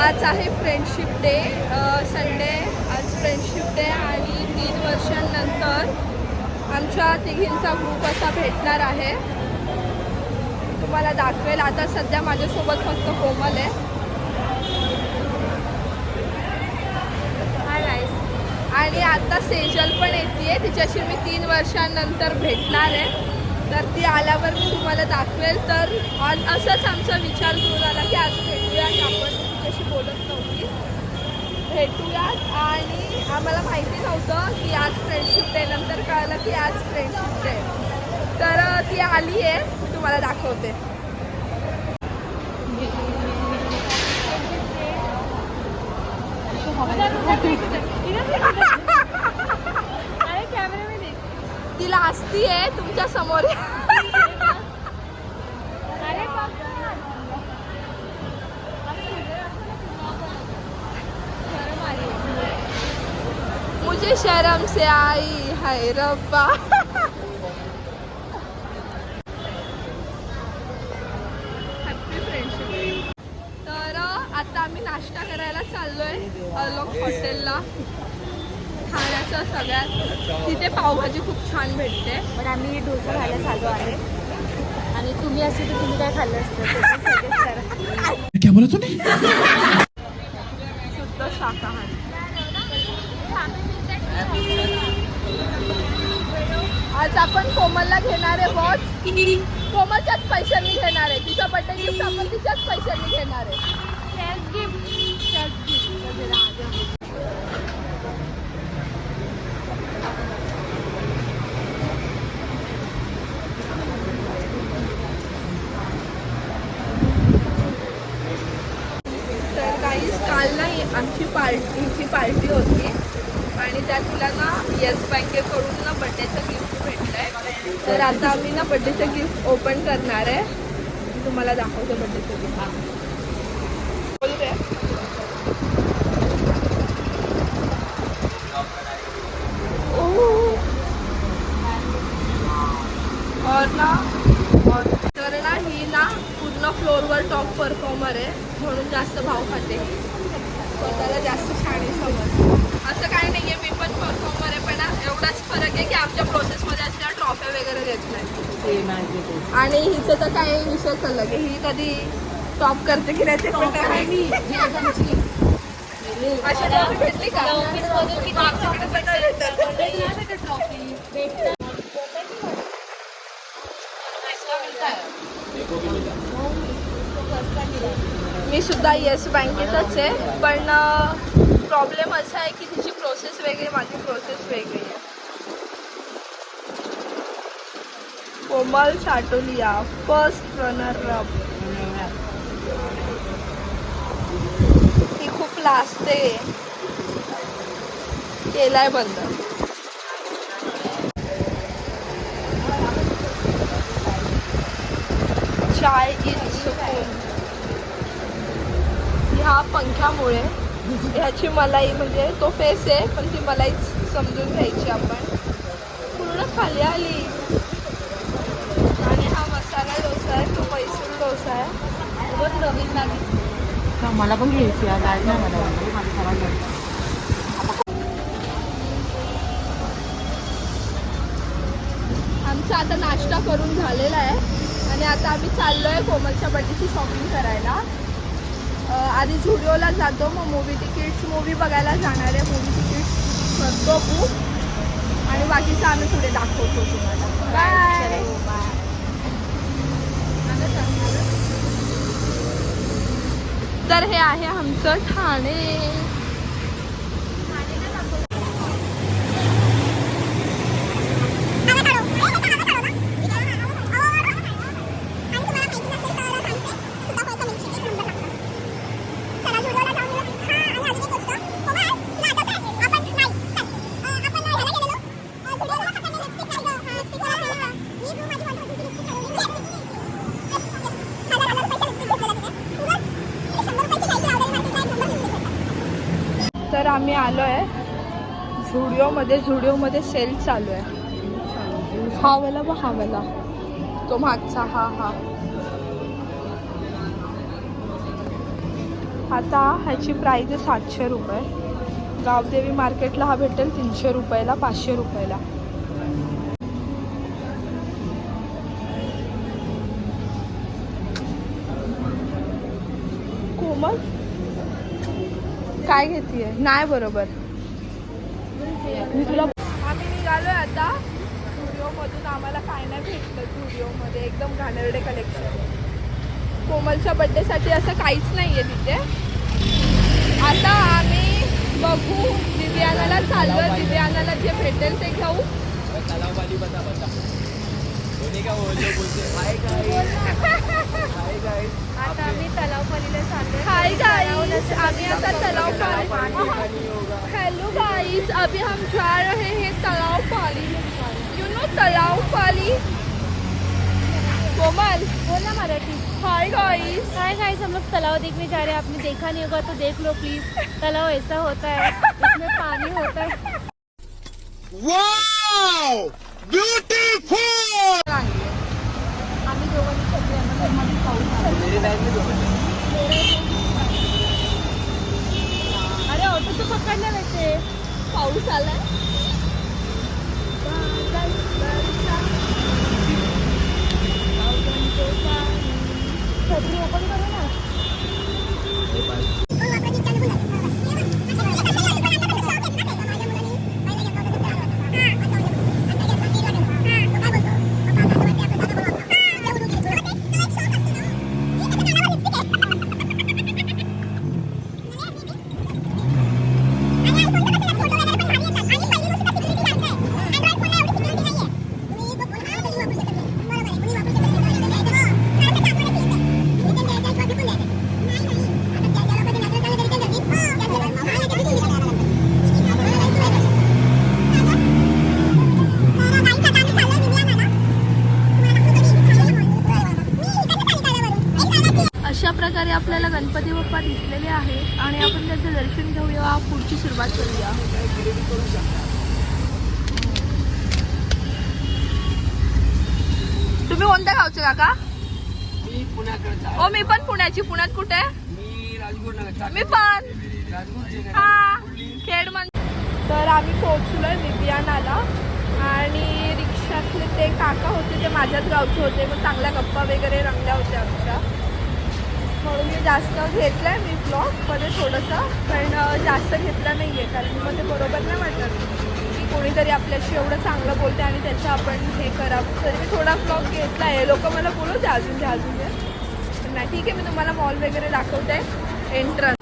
आज आहे friendship day Sunday आज फ्रेंडशिप डे आणि तीन वर्षांनंतर आमच्या तिघींचा ग्रुप असा भेटणार आहे. तुम्हाला दाखवेल. आता सध्या माझ्यासोबत फक्त कोमल आहे. आणि आता सेजल पण येते तिच्याशी मी तीन वर्षांनंतर भेटणार आहे. तर ती आल्यावर मी तुम्हाला दाखवेल. तर असंच आमचा विचार करून आला की आज भेटूयात आपण. तिच्याशी बोलत नव्हती. भेटूयात आणि आम्हाला माहिती नव्हतं की आज फ्रेंडशिप डे नंतर कळलं की आज फ्रेंडशिप डे तर ती आली आहे. मी तुम्हाला दाखवते. तिला असती आहे तुमच्यासमोर मुझे शर्म से आई हाय रब्बा. तर आता आम्ही नाश्ता करायला चाललोय अलोक हॉटेलला. खाण्याचं सगळ्यात. तिथे पावभाजी खूप छान भेटते. पण आम्ही डोसा खायला चालू आहे. आणि तुम्ही असे तर तुम्ही काय खाल्लं असतं. क्या बोला शुद्ध शाकाहारी. आज आपण कोमलला घेणार आहे वॉच. कोमलच्याच पैशांनी घेणार आहे. तिचा बर्थडे गिफ्ट आपण तिच्याच पैशांनी घेणार आहे तर काहीच काल ना आमची पार्टी हिची पार्टी होती आणि त्यात तिला ना येस बँकेकडून ना बड्डेचं गिफ्ट भेटलं आहे तर आता आम्ही ना बड्डेचं गिफ्ट ओपन करणार आहे. तुम्हाला दाखवतो बड्डेचं गिफ्ट बोलते. और ना और तर ना ही ना पूर्ण फ्लोअरवर टॉप परफॉर्मर आहे. म्हणून जास्त भाव खाते स्वतःला जास्त छान समज. असं काही नाही आहे मी पण परफॉर्मर आहे पण एवढाच फरक आहे की आमच्या प्रोसेसमध्ये असल्या ट्रॉफ्या वगैरे देत नाही आणि हिचं तर काय विषय चालला की ही कधी टॉप करते की नाही ते पण माहिती. अशी trophy भेटली का आमच्याकडे पण नाही भेटत. मी सुद्धा येस बँकेतच आहे पण प्रॉब्लेम असा आहे की प्रोसेस वेगळी माझी प्रोसेस वेगळी आहे. Komal Satolia first runner up ती खूप लाजते केलाय बंद. चाय इन सुकून. ह्या पंख्यामुळे ह्याची मलाई म्हणजे तो फेस आहे पण ती मलाईच समजून घ्यायची आपण. पूर्ण खाली आली. आणि हा मसाला डोसा आहे तो मैसूर डोसा आहे. बहुत नवीन लागेल मला पण घ्यायची आज आज नाही मला. आमचा आता नाश्ता करून झालेला आहे. आणि आता आम्ही चाललो आहे कोमलच्या बड्डेची शॉपिंग करायला. आधी झुडिओला जातो मग मूवी तिकीट्स मूवी बघायला जाणार आहे मूवी तिकीट्स करतो बुक आणि बाकीचं आम्ही पुढे दाखवतो तुम्हाला. बाय. तर हे आहे आमचं ठाणे. मध्ये झुडिओमध्ये सेल चालू आहे. हा वाला व हा वाला. तो मागचा हा हा. आता ह्याची प्राईज आहे सातशे रुपये. गावदेवी मार्केटला हा भेटेल तीनशे रुपयाला पाचशे रुपयाला. कोमल? काय घेते नाही बरोबर. मी तुला आम्ही निघालोय आता झुडिओमधून आम्हाला काय नाही भेटलं झुडिओमध्ये एकदम घाणेरडे कलेक्शन कोमलच्या बड्डेसाठी असं काहीच नाही आहे तिथे. आता आम्ही बघू दिव्यानाला चाललो दिव्यानाला जे भेटेल ते घेऊ. हाय हाय आता आम्ही चाललोय. हाय गाइस आता तलाव पाली हेलो गाइस अभी हम जा रहे हैं तालाव पाली यू नो तालाव पाली कोमल. बोल ना Marathi. Hi guys hi guys हम लोग तालाब देखने जा रहे हैं. आपने देखा नहीं होगा तो देख लो प्लीज़ तालाब ऐसा होता है इसमें पानी होता है। Wow! Beautiful! अरे ऑटो तर पकडला वैसे पाऊस आलाय? गणपती बाप्पा दिसलेले आहे आणि आपण त्याचं दर्शन घेऊया पुढची सुरुवात करूया. तुम्ही कोणत्या गावचे काका? मी पुण्याकडचा हो मी पण पुण्याची. पुण्यात कुठे? मी पण. हा खेड तर आम्ही पोहोचलोय विबियानाला आणि रिक्षातले ते काका होते ते माझ्याच गावचे होते. मग चांगल्या गप्पा वगैरे रंगल्या होत्या आमच्या. म्हणून मी जास्त घेतलंय मी ब्लॉगमध्ये थोडंसं पण जास्त घेतलं नाही आहे कारण मग ते बरोबर नाही वाटत. की कोणीतरी आपल्याशी एवढं चांगलं बोलते आणि त्याचं आपण हे करावं. तरी मी थोडा ब्लॉग घेतला आहे लोक मला बोलू द्या अजून द्या अजून द्या पण नाही ठीक आहे मी तुम्हाला मॉल वगैरे दाखवते. एंट्रन्स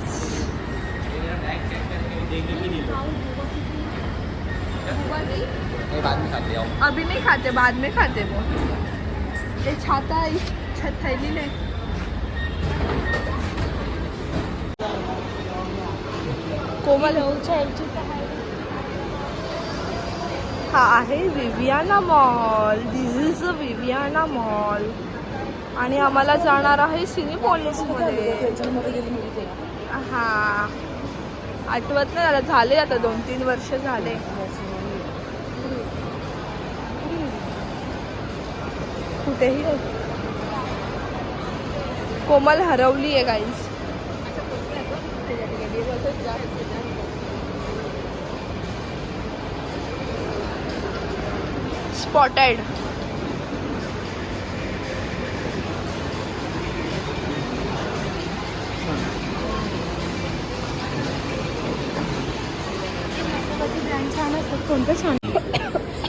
हे बाद खाते अभी नहीं खाते बाद में खाते वो। ये छाता छत थैली ले कोमल हा आहे Viviana mall. This is a Viviana mall. आणि आम्हाला जाणार आहे सिनेपॉलिसमध्ये हा. आठवत नाही झाले आता दोन तीन वर्ष झाले. कुठेही नाही. कोमल हरवली आहे गाईस स्पॉटेड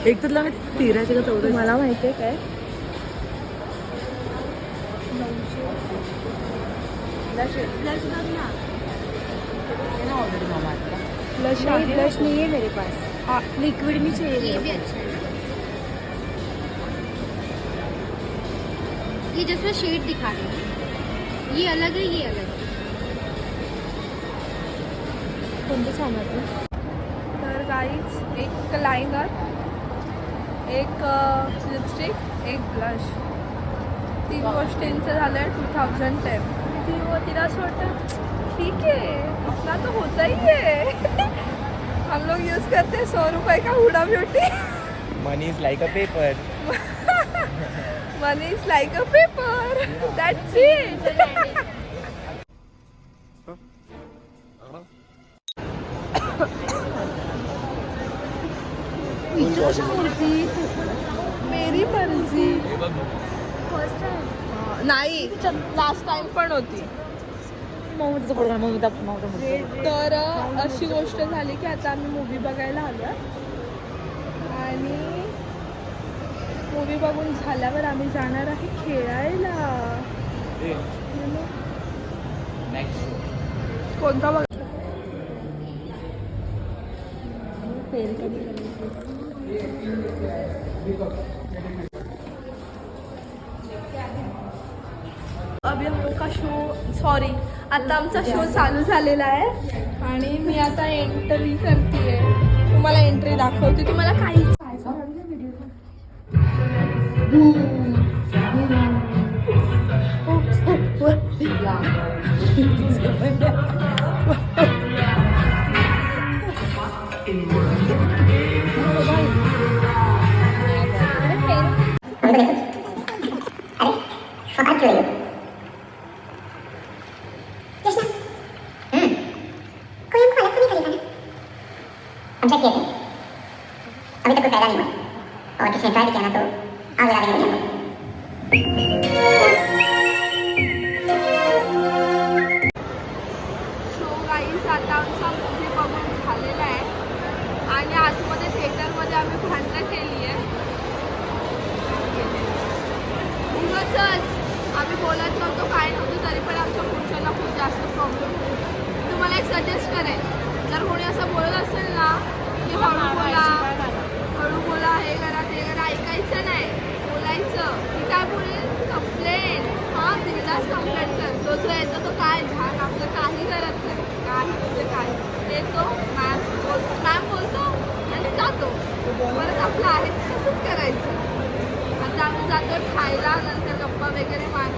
एक तुला मी तेराचे का चौदा मला माहिती आहे काय? ब्लश नहीं ब्लश नहीं है मेरे पास। हा, लिक्विड में चाहिए ये भी अच्छा है। ये जिसमें शेड दिखा रही है। ये अलग है ये अलग है। कोणतं छान वाटतं तर गाईज एक लायनर एक लिपस्टिक एक ब्लश तीन गोष्टींचं झालं आहे टू थाउजंड टेन करती हो तेरा असं ठीक है अपना तो होता ही है. हम लोग यूज करते हैं सौ रुपये का Huda beauty. Money is like a paper money is like a paper that's it मेरी मर्जी फर्स्ट टाइम नाही. लास्ट टाइम पण होती. तर अशी गोष्ट झाली की आता आम्ही मूवी बघायला आलो आणि मूवी बघून झाल्यावर आम्ही जाणार आहे खेळायला. नेक्स्ट कोणता बघ अभी हम लोग का शो सॉरी आता आमचा शो चालू झालेला आहे. आणि मी आता एंट्री करते तुम्हाला एंट्री दाखवते. तुम्हाला काही हम चेक किए थे अभी तक कोई फायदा नहीं हुआ और किसी ने ट्राई भी किया ना तो आगे आगे देंगे आता आमचा मूवी बघून झालेला आहे. आणि आतमध्ये थिएटरमध्ये आम्ही भांडणं केली आहे. उगाचच आम्ही बोलत नव्हतो काय नव्हतं तरी पण आमच्या पुढच्याला खूप जास्त प्रॉब्लेम तुम्हाला एक सजेस्ट करेन जर कोणी असं बोलत असेल ना की हळू बोला हळू बोला हे करा ते करा ऐकायचं नाही बोलायचं मी काय बोलेल कंप्लेन हां बिंदास कंप्लेंट कर तो जो येतो तो काय झाड आपलं काही करत नाही काय म्हणजे काय येतो मॅम बोलतो मॅम बोलतो आणि जातो परत आपलं आहे तसंच करायचं आता आम्ही जातो खायला नंतर गप्पा वगैरे मार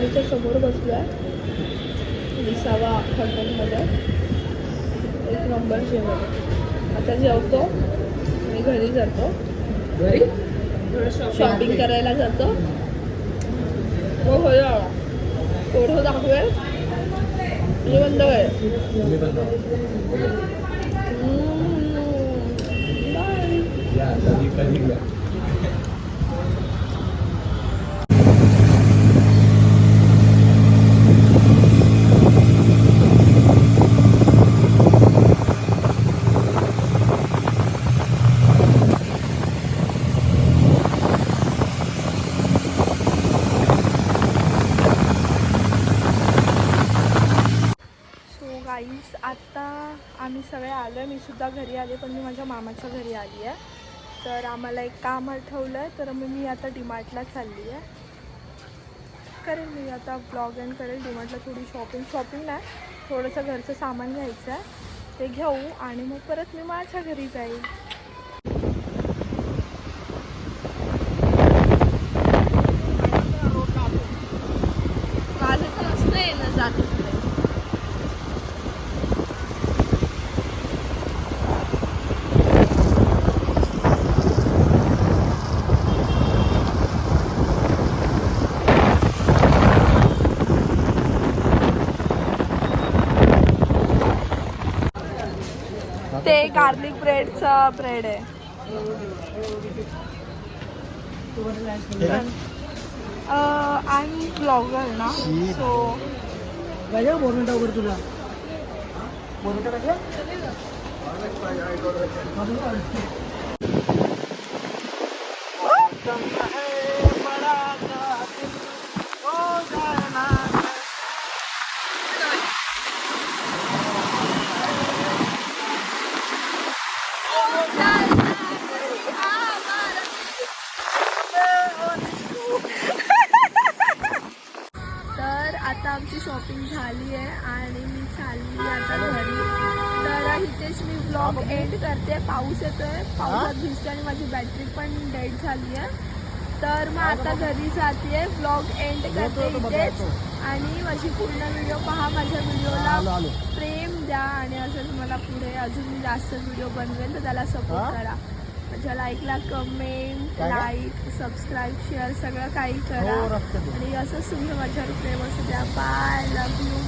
पालीच्या समोर बसलो आहे विसावा हॉटेलमध्ये. एक नंबर जेवण. आता जेवतो. मी घरी जातो. शॉपिंग करायला जातो. हो हो थोडं दाखवेल. म्हणजे बंद करेल बाय सो आत्ता आम्ही सगळे आलो आहे मी सुद्धा घरी आले पण मी माझ्या मामाच्या घरी आली आहे. तर आम्हाला एक काम आठवलं आहे तर मग मी आता डीमार्टला चालली आहे. करेल मी आता ब्लॉग एंड करेल. डिमार्टला थोडी शॉपिंग शॉपिंग नाही थोडंसं घरचं सामान घ्यायचं आहे. ते घेऊ आणि मग परत मी माझ्या घरी जाईल माझं तर असतं येणं जात इकडे. ते गार्लिक ब्रेडचा ब्रेड आहे. आय एम ब्लॉगर ना सो बोर्नटा वगैरे तुला. बोर्नटा शॉपिंग झाली आहे आणि मी चालली आता घरी. तर इथेच मी ब्लॉग एंड करते. पाऊस येतोय. पावसात भिजते आणि माझी बॅटरी पण डेड झाली आहे. तर मग आता घरी जाते ब्लॉग एंड करते इथेच आणि माझी पूर्ण व्हिडिओ पहा. माझ्या व्हिडिओला प्रेम द्या आणि असं मला पुढे अजून मी जास्त व्हिडिओ बनवेल तर त्याला सपोर्ट करा. माझ्या लाईकला कमेंट लाईक सबस्क्राईब शेअर सगळं काही करा. आणि असंच तुम्ही माझ्यावर प्रेम असू द्या. Bye love you